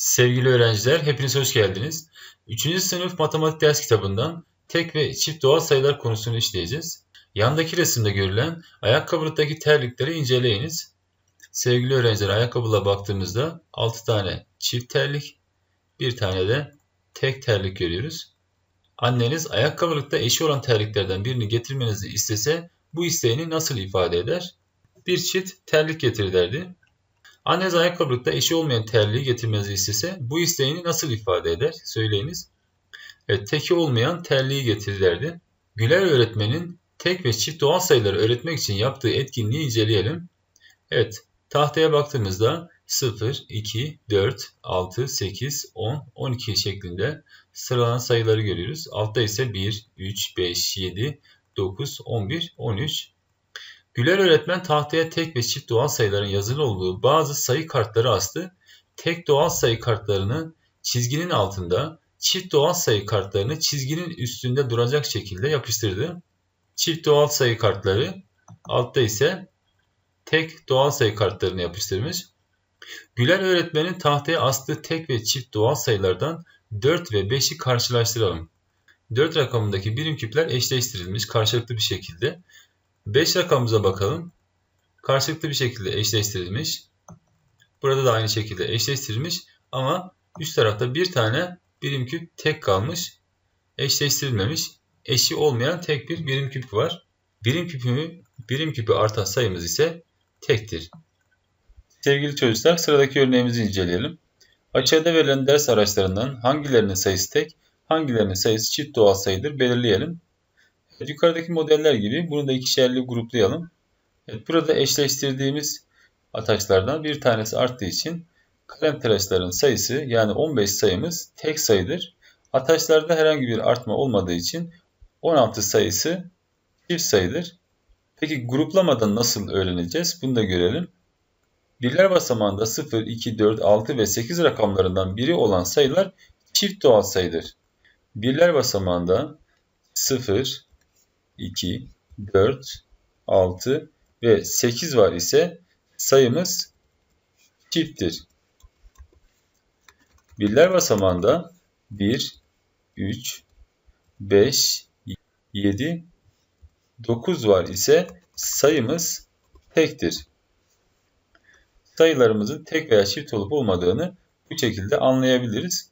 Sevgili öğrenciler, hepiniz hoş geldiniz. 3. sınıf matematik ders kitabından tek ve çift doğal sayılar konusunu işleyeceğiz. Yandaki resimde görülen ayakkabılıktaki terlikleri inceleyiniz. Sevgili öğrenciler, ayakkabıla baktığımızda 6 tane çift terlik, bir tane de tek terlik görüyoruz. Anneniz ayakkabılıkta eşi olan terliklerden birini getirmenizi istese bu isteğini nasıl ifade eder? Bir çift terlik getir derdi. Anneniz ayakkabılıkta eşi olmayan terliği getirmenizi istese bu isteğini nasıl ifade eder? Söyleyiniz. Evet, teki olmayan terliği getir Güler öğretmenin tek ve çift doğal sayıları öğretmek için yaptığı etkinliği inceleyelim. Evet, tahtaya baktığımızda 0, 2, 4, 6, 8, 10, 12 şeklinde sıralanan sayıları görüyoruz. Altta ise 1, 3, 5, 7, 9, 11, 13, Güler öğretmen tahtaya tek ve çift doğal sayıların yazılı olduğu bazı sayı kartları astı. Tek doğal sayı kartlarını çizginin altında, çift doğal sayı kartlarını çizginin üstünde duracak şekilde yapıştırdı. Çift doğal sayı kartları altta ise tek doğal sayı kartlarını yapıştırmış. Güler öğretmenin tahtaya astığı tek ve çift doğal sayılardan 4 ve 5'i karşılaştıralım. 4 rakamındaki birim küpler eşleştirilmiş karşılıklı bir şekilde. 5 rakamımıza bakalım. Karşılıklı bir şekilde eşleştirilmiş. Burada da aynı şekilde eşleştirilmiş ama üst tarafta bir tane birim küp tek kalmış. Eşleştirilmemiş. Eşi olmayan tek bir birim küp var. Birim küpü, birim küpü artan sayımız ise tektir. Sevgili çocuklar sıradaki örneğimizi inceleyelim. Aşağıda verilen ders araçlarından hangilerinin sayısı tek, hangilerinin sayısı çift doğal sayıdır belirleyelim. Yukarıdaki modeller gibi bunu da ikişerli gruplayalım. Evet, burada eşleştirdiğimiz ataçlardan bir tanesi arttığı için kalem tıraşların sayısı yani 15 sayımız tek sayıdır. Ataçlarda herhangi bir artma olmadığı için 16 sayısı çift sayıdır. Peki gruplamadan nasıl öğreneceğiz? Bunu da görelim. Birler basamağında 0, 2, 4, 6 ve 8 rakamlarından biri olan sayılar çift doğal sayıdır. Birler basamağında 0, 2, 4, 6 ve 8 var ise sayımız çifttir. Birler basamağında 1, 3, 5, 7, 9 var ise sayımız tektir. Sayılarımızın tek veya çift olup olmadığını bu şekilde anlayabiliriz.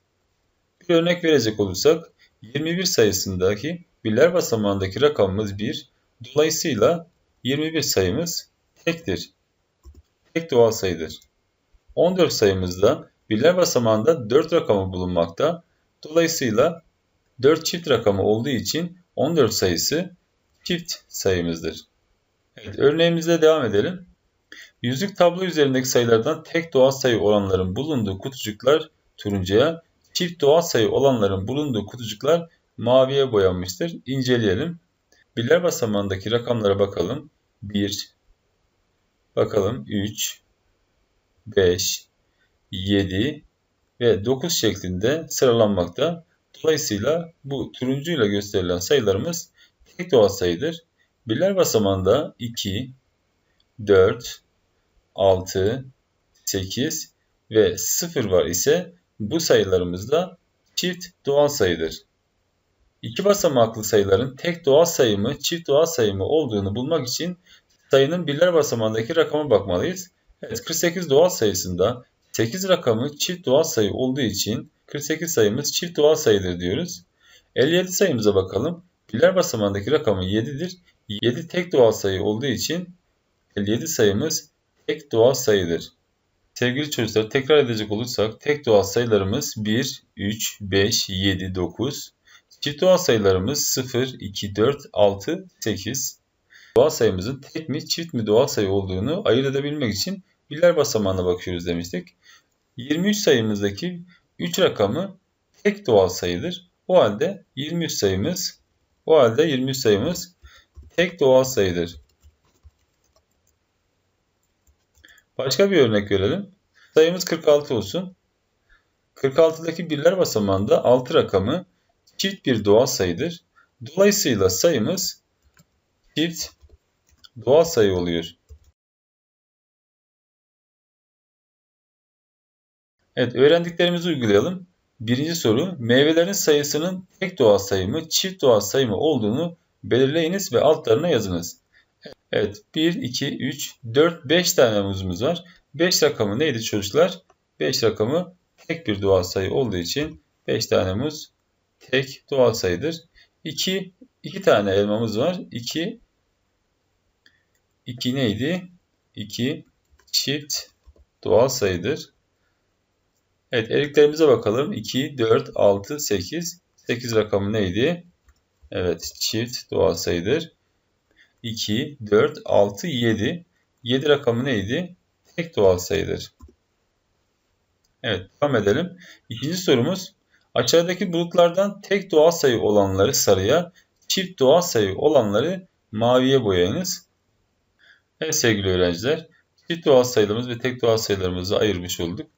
Bir örnek verecek olursak 21 sayısındaki birler basamağındaki rakamımız 1. Dolayısıyla 21 sayımız tektir. Tek doğal sayıdır. 14 sayımızda birler basamağında 4 rakamı bulunmakta. Dolayısıyla 4 çift rakamı olduğu için 14 sayısı çift sayımızdır. Evet, örneğimize devam edelim. Yüzlük tablo üzerindeki sayılardan tek doğal sayı olanların bulunduğu kutucuklar turuncuya, çift doğal sayı olanların bulunduğu kutucuklar maviye boyanmıştır. İnceleyelim. Birler basamağındaki rakamlara bakalım. 1, bakalım 3, 5, 7 ve 9 şeklinde sıralanmakta. Dolayısıyla bu turuncuyla gösterilen sayılarımız tek doğal sayıdır. Birler basamağında 2, 4, 6, 8 ve 0 var ise bu sayılarımız da çift doğal sayıdır. İki basamaklı sayıların tek doğal sayı mı, çift doğal sayı mı olduğunu bulmak için sayının birler basamağındaki rakama bakmalıyız. Evet 48 doğal sayısında 8 rakamı çift doğal sayı olduğu için 48 sayımız çift doğal sayıdır diyoruz. 57 sayımıza bakalım. Birler basamağındaki rakamı 7'dir. 7 tek doğal sayı olduğu için 57 sayımız tek doğal sayıdır. Sevgili çocuklar tekrar edecek olursak tek doğal sayılarımız 1, 3, 5, 7, 9. Çift doğal sayılarımız 0, 2, 4, 6, 8. Doğal sayımızın tek mi çift mi doğal sayı olduğunu ayırt edebilmek için birler basamağına bakıyoruz demiştik. 23 sayımızdaki 3 rakamı tek doğal sayıdır. O halde 23 sayımız o halde 23 sayımız tek doğal sayıdır. Başka bir örnek verelim. Sayımız 46 olsun. 46'daki birler basamağında 6 rakamı çift bir doğal sayıdır. Dolayısıyla sayımız çift doğal sayı oluyor. Evet öğrendiklerimizi uygulayalım. Birinci soru meyvelerin sayısının tek doğal sayı mı çift doğal sayı mı olduğunu belirleyiniz ve altlarına yazınız. Evet 1, 2, 3, 4, 5 tane muzumuz var. 5 rakamı neydi çocuklar? 5 rakamı tek bir doğal sayı olduğu için 5 tane muz tek doğal sayıdır. 2, 2 tane elmamız var. 2, 2 neydi? 2 çift doğal sayıdır. Evet eriklerimize bakalım. 2, 4, 6, 8. 8 rakamı neydi? Evet çift doğal sayıdır. 2, 4, 6, 7. 7 rakamı neydi? Tek doğal sayıdır. Evet devam edelim. İkinci sorumuz. Aşağıdaki bulutlardan tek doğal sayı olanları sarıya, çift doğal sayı olanları maviye boyayınız. Evet sevgili öğrenciler, çift doğal sayılarımız ve tek doğal sayılarımızı ayırmış olduk.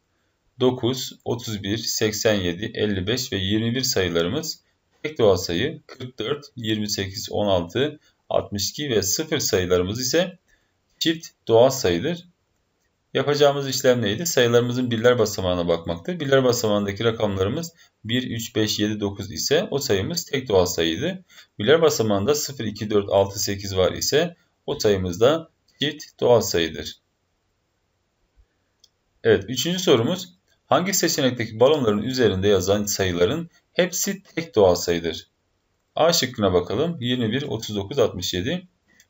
9, 31, 87, 55 ve 21 sayılarımız tek doğal sayı 44, 28, 16, 62 ve 0 sayılarımız ise çift doğal sayıdır. Yapacağımız işlem neydi? Sayılarımızın birler basamağına bakmaktı. Birler basamağındaki rakamlarımız 1, 3, 5, 7, 9 ise o sayımız tek doğal sayıydı. Birler basamağında 0, 2, 4, 6, 8 var ise o sayımız da çift doğal sayıdır. Evet, üçüncü sorumuz. Hangi seçenekteki balonların üzerinde yazan sayıların hepsi tek doğal sayıdır? A şıkkına bakalım. 21, 39, 67.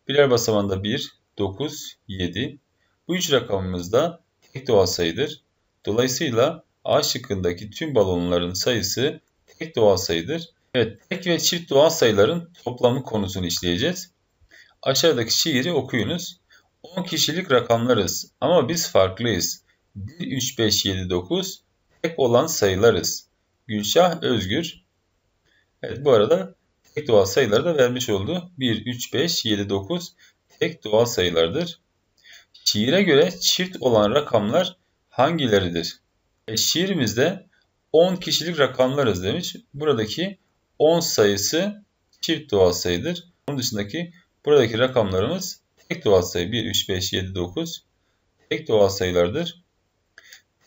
Birer basamağında 1, 9, 7. Bu üç rakamımız da tek doğal sayıdır. Dolayısıyla A şıkkındaki tüm balonların sayısı tek doğal sayıdır. Evet, tek ve çift doğal sayıların toplamı konusunu işleyeceğiz. Aşağıdaki şiiri okuyunuz. 10 kişilik rakamlarız ama biz farklıyız. 1, 3, 5, 7, 9 tek olan sayılarız. Gülşah Özgür. Evet bu arada tek doğal sayıları da vermiş oldu. 1, 3, 5, 7, 9 tek doğal sayılardır. Şiire göre çift olan rakamlar hangileridir? E, şiirimizde 10 kişilik rakamlarız demiş. Buradaki 10 sayısı çift doğal sayıdır. Onun dışındaki buradaki rakamlarımız tek doğal sayı 1, 3, 5, 7, 9 tek doğal sayılardır.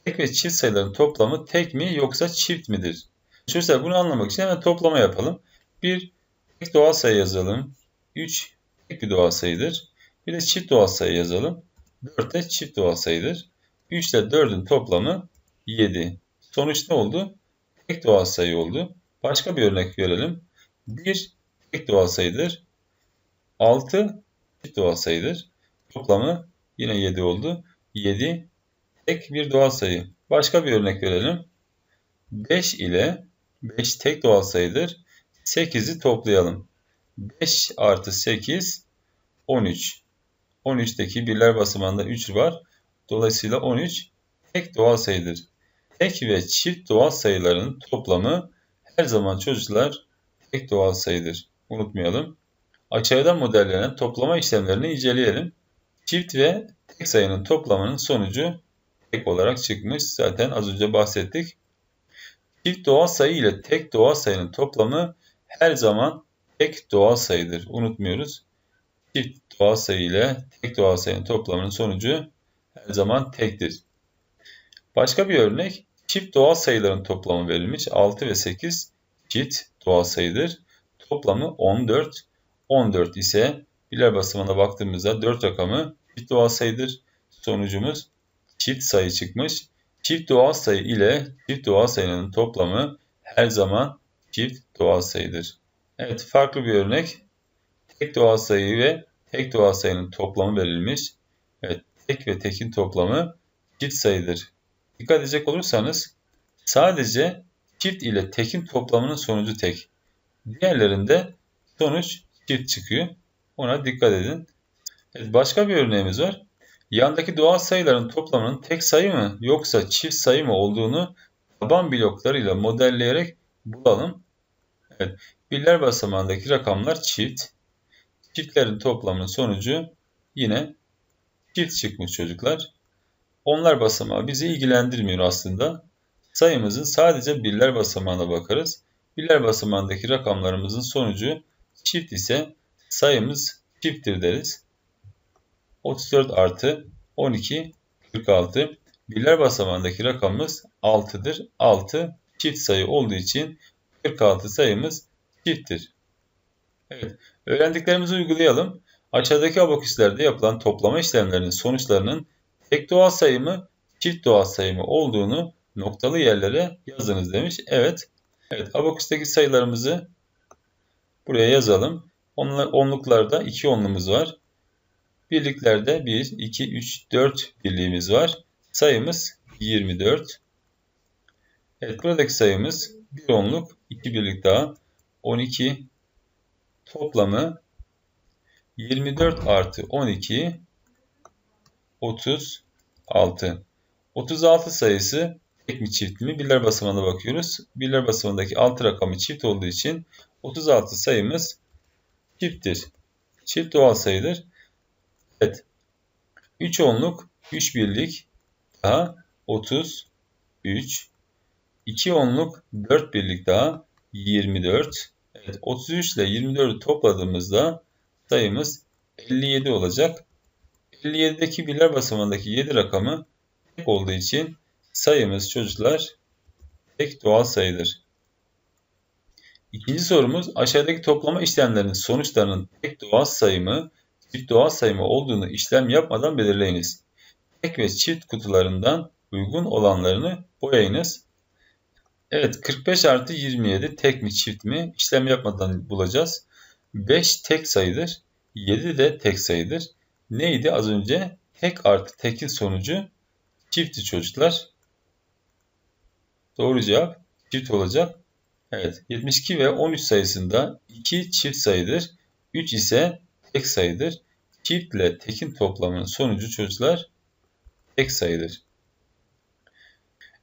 Tek ve çift sayıların toplamı tek mi yoksa çift midir? Çocuklar bunu anlamak için hemen toplama yapalım. Bir tek doğal sayı yazalım. 3 tek bir doğal sayıdır. Bir de çift doğal sayı yazalım. 4 de çift doğal sayıdır. 3 ile 4'ün toplamı 7. Sonuç ne oldu? Tek doğal sayı oldu. Başka bir örnek verelim. 1 tek doğal sayıdır. 6 çift doğal sayıdır. Toplamı yine 7 oldu. 7 tek bir doğal sayı. Başka bir örnek verelim. 5 ile 5 tek doğal sayıdır. 8'i toplayalım. 5 artı 8 13. 13'teki birler basamağında 3 var. Dolayısıyla 13 tek doğal sayıdır. Tek ve çift doğal sayıların toplamı her zaman çocuklar tek doğal sayıdır. Unutmayalım. Aşağıda modellenen toplama işlemlerini inceleyelim. Çift ve tek sayının toplamının sonucu tek olarak çıkmış. Zaten az önce bahsettik. Çift doğal sayı ile tek doğal sayının toplamı her zaman tek doğal sayıdır. Unutmuyoruz. Çift doğal sayı ile tek doğal sayının toplamının sonucu her zaman tektir. Başka bir örnek. Çift doğal sayıların toplamı verilmiş. 6 ve 8 çift doğal sayıdır. Toplamı 14. 14 ise birer basamağına baktığımızda 4 rakamı çift doğal sayıdır. Sonucumuz çift sayı çıkmış. Çift doğal sayı ile çift doğal sayının toplamı her zaman çift doğal sayıdır. Evet farklı bir örnek. Tek doğal sayı ve tek doğal sayının toplamı verilmiş. Evet tek ve tekin toplamı çift sayıdır. Dikkat edecek olursanız sadece çift ile tekin toplamının sonucu tek. Diğerlerinde sonuç çift çıkıyor. Ona dikkat edin. Evet, başka bir örneğimiz var. Yandaki doğal sayıların toplamının tek sayı mı yoksa çift sayı mı olduğunu taban bloklarıyla modelleyerek bulalım. Evet, birler basamağındaki rakamlar çift. Çiftlerin toplamının sonucu yine çift çıkmış çocuklar. Onlar basamağı bizi ilgilendirmiyor aslında. Sayımızın sadece birler basamağına bakarız. Birler basamağındaki rakamlarımızın sonucu çift ise sayımız çifttir deriz. 34 artı 12 46. Birler basamağındaki rakamımız 6'dır. 6 çift sayı olduğu için 46 sayımız çifttir. Evet, öğrendiklerimizi uygulayalım. Aşağıdaki abaküslerde yapılan toplama işlemlerinin sonuçlarının tek doğal sayı mı, çift doğal sayı mı olduğunu noktalı yerlere yazınız demiş. Evet, evet abaküsteki sayılarımızı buraya yazalım. Onluklarda 2 onlumuz var. Birliklerde 1, 2, 3, 4 birliğimiz var. Sayımız 24. Evet buradaki sayımız 1 onluk, 2 birlik daha 12 toplamı 24 artı 12 36. 36 sayısı tek mi çift mi? Birler basamağına bakıyoruz. Birler basamağındaki 6 rakamı çift olduğu için 36 sayımız çifttir. Çift doğal sayıdır. Evet. 3 onluk 3 birlik daha 33. 2 onluk 4 birlik daha 24. Evet 33 ile 24'ü topladığımızda sayımız 57 olacak. 57'deki birler basamağındaki 7 rakamı tek olduğu için sayımız çocuklar tek doğal sayıdır. İkinci sorumuz aşağıdaki toplama işlemlerinin sonuçlarının tek doğal sayımı, çift doğal sayımı olduğunu işlem yapmadan belirleyiniz. Tek ve çift kutularından uygun olanlarını boyayınız. Evet 45 artı 27 tek mi çift mi işlem yapmadan bulacağız. 5 tek sayıdır. 7 de tek sayıdır. Neydi az önce? Tek artı tekin sonucu çifti çocuklar. Doğru cevap çift olacak. Evet 72 ve 13 sayısında 2 çift sayıdır. 3 ise tek sayıdır. Çift ile tekin toplamının sonucu çocuklar tek sayıdır.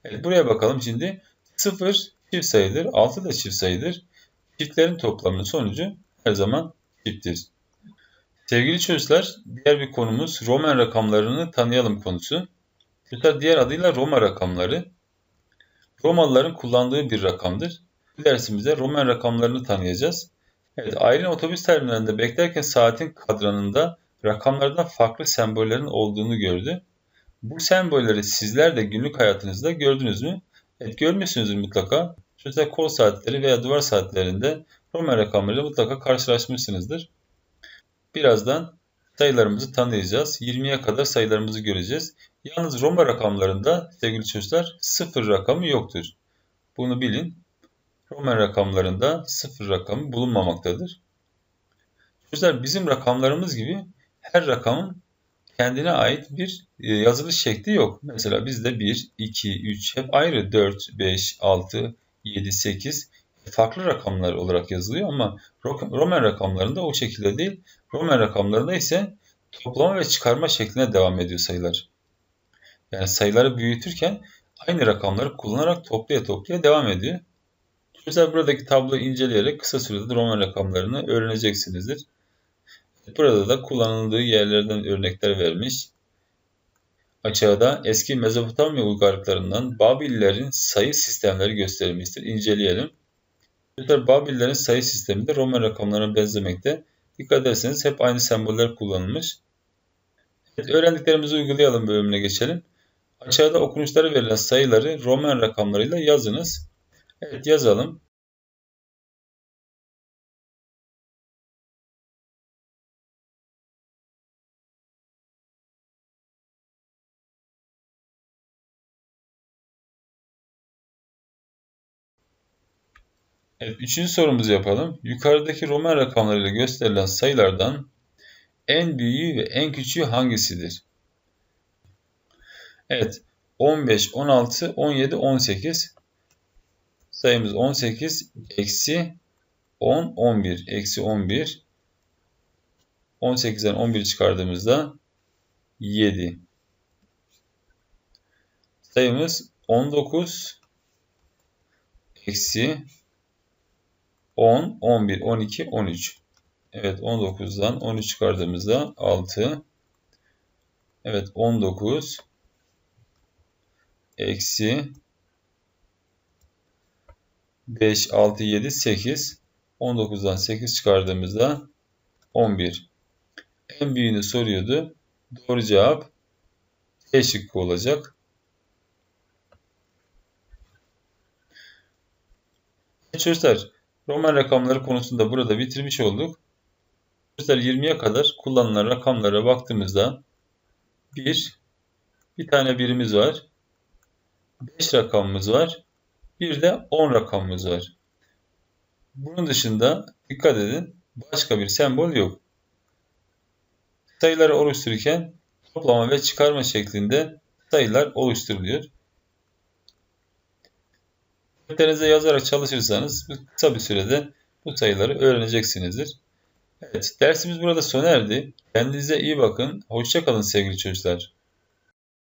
Evet, buraya bakalım şimdi. 0 çift sayıdır. 6 da çift sayıdır. Çiftlerin toplamının sonucu her zaman çifttir. Sevgili çocuklar, diğer bir konumuz Roman rakamlarını tanıyalım konusu. Çocuklar diğer adıyla Roma rakamları. Romalıların kullandığı bir rakamdır. Bu dersimizde Roman rakamlarını tanıyacağız. Evet, Aylin otobüs terminalinde beklerken saatin kadranında rakamlardan farklı sembollerin olduğunu gördü. Bu sembolleri sizler de günlük hayatınızda gördünüz mü? Evet görmüşsünüzdür mutlaka. Çocuklar kol saatleri veya duvar saatlerinde Roman rakamlarıyla mutlaka karşılaşmışsınızdır. Birazdan sayılarımızı tanıyacağız. 20'ye kadar sayılarımızı göreceğiz. Yalnız Roma rakamlarında sevgili çocuklar sıfır rakamı yoktur. Bunu bilin. Roman rakamlarında sıfır rakamı bulunmamaktadır. Çocuklar bizim rakamlarımız gibi her rakamın kendine ait bir e, yazılış şekli yok. Mesela bizde 1, 2, 3 hep ayrı 4, 5, 6, 7, 8 farklı rakamlar olarak yazılıyor ama Roman rakamlarında o şekilde değil. Roman rakamlarında ise toplama ve çıkarma şekline devam ediyor sayılar. Yani sayıları büyütürken aynı rakamları kullanarak toplaya toplaya devam ediyor. Mesela buradaki tabloyu inceleyerek kısa sürede Roman rakamlarını öğreneceksinizdir. Burada da kullanıldığı yerlerden örnekler vermiş. Aşağıda eski Mezopotamya uygarlıklarından Babillerin sayı sistemleri gösterilmiştir. İnceleyelim. Babillerin sayı sistemi de Roman rakamlarına benzemekte. Dikkat ederseniz hep aynı semboller kullanılmış. Evet, öğrendiklerimizi uygulayalım bölümüne geçelim. Aşağıda okunuşları verilen sayıları Roman rakamlarıyla yazınız. Evet yazalım. Evet, üçüncü sorumuzu yapalım. Yukarıdaki Roman rakamlarıyla gösterilen sayılardan en büyüğü ve en küçüğü hangisidir? Evet, 15, 16, 17, 18. Sayımız 18, eksi 10, 11, eksi 11. 18'den 11 çıkardığımızda 7. Sayımız 19, eksi 10, 11, 12, 13. Evet 19'dan 13 çıkardığımızda 6. Evet 19 eksi 5, 6, 7, 8. 19'dan 8 çıkardığımızda 11. En büyüğünü soruyordu. Doğru cevap E şıkkı olacak. Çocuklar Roman rakamları konusunda burada bitirmiş olduk. Çocuklar 20'ye kadar kullanılan rakamlara baktığımızda 1, bir tane birimiz var. 5 rakamımız var. Bir de 10 rakamımız var. Bunun dışında dikkat edin başka bir sembol yok. Sayıları oluştururken toplama ve çıkarma şeklinde sayılar oluşturuluyor. Defterinize yazarak çalışırsanız kısa bir sürede bu sayıları öğreneceksinizdir. Evet, dersimiz burada sona erdi. Kendinize iyi bakın. Hoşçakalın sevgili çocuklar.